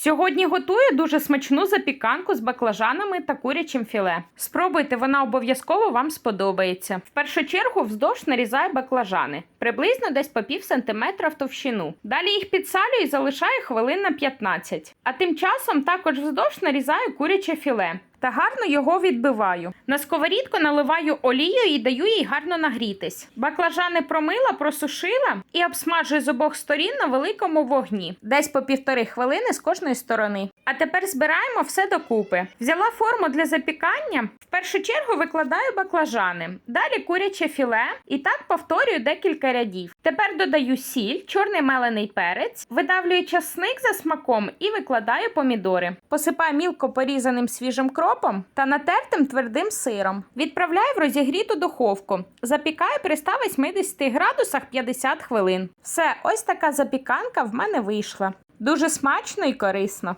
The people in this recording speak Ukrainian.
Сьогодні готую дуже смачну запіканку з баклажанами та курячим філе. Спробуйте, вона обов'язково вам сподобається. В першу чергу вздовж нарізаю баклажани, приблизно десь по пів сантиметра в товщину. Далі їх підсалюю і залишаю хвилин на 15. А тим часом також вздовж нарізаю куряче філе. Та гарно його відбиваю. На сковорідку наливаю олію і даю їй гарно нагрітись. Баклажани промила, просушила і обсмажую з обох сторін на великому вогні, десь по півтори хвилини з кожної сторони. А тепер збираємо все докупи. Взяла форму для запікання. В першу чергу викладаю баклажани, далі куряче філе і так повторюю декілька рядів. Тепер додаю сіль, чорний мелений перець, видавлюю часник за смаком і викладаю помідори. Посипаю мілко порізаним свіжим кропом та натертим твердим сиром. Відправляю в розігріту духовку. Запікаю при 180 градусах 50 хвилин. Все, ось така запіканка в мене вийшла. Дуже смачно і корисно.